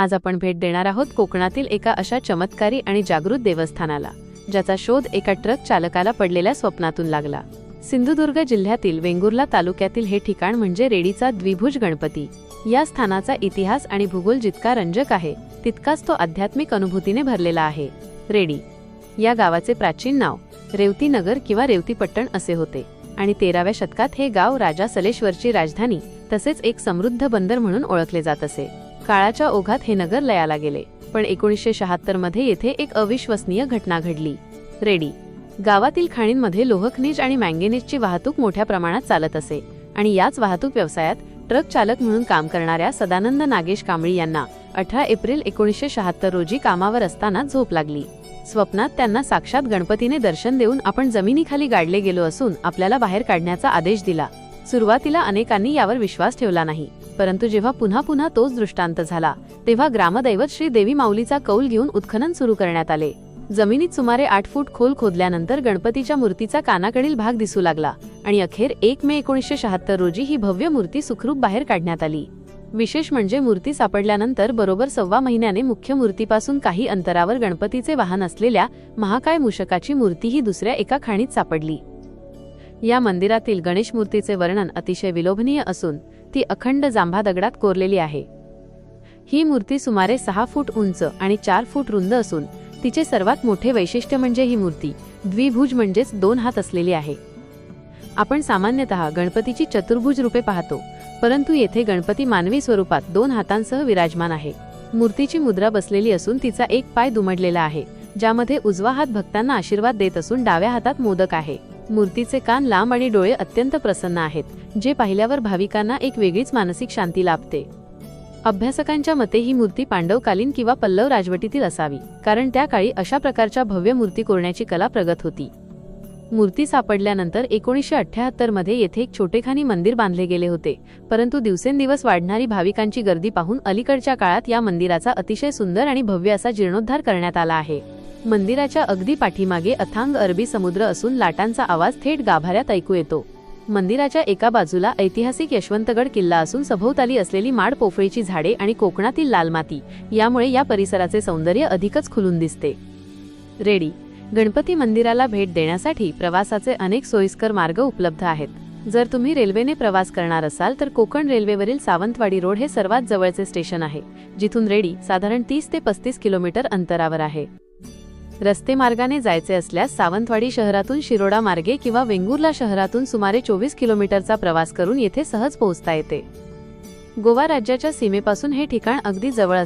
आज आपण भेट देणार आहोत कोकणातील एका अशा चमत्कारी आणि जागृत देवस्थानाला ज्याचा शोध एका ट्रक चालकाला पडलेल्या स्वप्नातून लागला. सिंधुदुर्ग जिल्ह्यातील वेंगुर्ला तालुक्यातील हे ठिकाण म्हणजे रेडीचा द्विभुज गणपती. या स्थानाचा इतिहास आणि भूगोल जितका रंजक आहे तितकाच तो आध्यात्मिक अनुभूतीने भरलेला आहे. रेडी. या गावाचे प्राचीन नाव रेवती नगर किंवा रेवतीपट्टण असे होते. आणि तेराव्या शतकात हे गाव राजा सलेश्वरची राजधानी तसेच एक समृद्ध बंदर म्हणून ओळखले जात असे. काळाच्या ओघात हे नगर लयाला गेले. पण एकोणीसशे शहात्तरमध्ये येथे एक अविश्वसनीय घटना घडली. रेडी. गावातील खाणींमध्ये लोहखनिज आणि मँगेनीजची वाहतूक मोठ्या प्रमाणात चालत असे. आणि याच वाहतूक व्यवसायात ट्रक चालक म्हणून काम करणाऱ्या सदानंद नागेश कांबळी यांना अठरा एप्रिल एकोणीसशे शहात्तर रोजी कामावर असताना झोप लागली. स्वप्नात त्यांना साक्षात गणपतीने दर्शन देऊन आपण जमिनीखाली गाडले गेलो असून आपल्याला बाहेर काढण्याचा आदेश दिला. सुरुवातीला अनेकांनी यावर विश्वास ठेवला नाही. परंतु जेव्हा पुन्हा पुन्हा तोच दृष्टांत झाला तेव्हा ग्रामदैवत श्री देवी माऊलीचा कौल घेऊन उत्खनन सुरू करण्यात आले. जमिनीत सुमारे आठ फूट खोल खोदल्यानंतर गणपतीच्या मूर्तीचा कानाकडील भाग दिसू लागला आणि अखेर एक मे एकोणीसशे शहात्तर रोजी ही भव्य मूर्ती सुखरूप बाहेर काढण्यात आली. विशेष म्हणजे मूर्ती सापडल्यानंतर बरोबर सव्वा महिन्याने मुख्य मूर्तीपासून काही अंतरावर गणपतीचे वाहन असलेल्या महाकाय मूषकाची मूर्ती ही दुसऱ्या एका खाणीत सापडली. या मंदिरातील गणेश मूर्तीचे वर्णन अतिशय विलोभनीय असून ती अखंड जांभा दगडात कोरलेली आहे. ही मूर्ती सुमारे सहा फूट उंच आणि चार फूट रुंद असून तिचे सर्वात मोठे वैशिष्ट्य म्हणजे ही मूर्ती द्विभुज म्हणजेच दोन हात असलेली आहे. आपण सामान्यतः गणपतीची चतुर्भुज रूपे पाहतो परंतु येथे गणपती मानवी स्वरूपात दोन हातांसह विराजमान आहे. मूर्तीची मुद्रा बसलेली असून तिचा एक पाय दुमडलेला आहे ज्यामध्ये उजवा हात भक्तांना आशीर्वाद देत असून डाव्या हातात मोदक आहे. मूर्तीचे कान लांब आणि डोळे अत्यंत प्रसन्न आहेत जे पाहिल्यावर भाविकांना एक वेगळीच मानसिक शांती लाभते. अभ्यासकांच्या मते ही मूर्ती पांडवकालीन किंवा पल्लव राजवटीतील असावी कारण त्या काळी अशा प्रकारच्या भव्य मूर्ती कोरण्याची कला प्रगत होती. मूर्ती सापडल्यानंतर एकोणीसशे अठ्ठ्याहत्तरमध्ये येथे एक छोटेखानी मंदिर बांधले गेले होते परंतु दिवसेंदिवस वाढणारी भाविकांची गर्दी पाहून अलीकडच्या काळात या मंदिराचा अतिशय सुंदर आणि भव्य असा जीर्णोद्धार करण्यात आला आहे. मंदिराच्या अगदी पाठीमागे अथांग अरबी समुद्र असून लाटांचा आवाज थेट गाभाऱ्यात ऐकू येतो. मंदिराच्या एका बाजूला ऐतिहासिक यशवंतगड किल्ला असून सभोवताली असलेली माड पोफळीची झाडे आणि कोकणातील लाल माती यामुळे या परिसराचे सौंदर्य अधिकच खुलून दिसते. रेडी. गणपती मंदिराला भेट देण्यासाठी प्रवासाचे अनेक सोयीस्कर मार्ग उपलब्ध आहेत. जर तुम्ही रेल्वेने प्रवास करणार असाल तर कोकण रेल्वेवरील सावंतवाडी रोड हे सर्वात जवळचे स्टेशन आहे जिथून रेडी साधारण तीस ते पस्तीस किलोमीटर अंतरावर आहे. रस्ते मार्गाने जायचे असल्यास सावंतवाडी शहरातून शिरोडा मार्गे किंवा वेंगुर्ला शहरातून सुमारे चोवीस किलोमीटरचा प्रवास करून येथे सहज पोहोचता येते. गोवा राज्याच्या सीमेपासून हे ठिकाण अगदी जवळ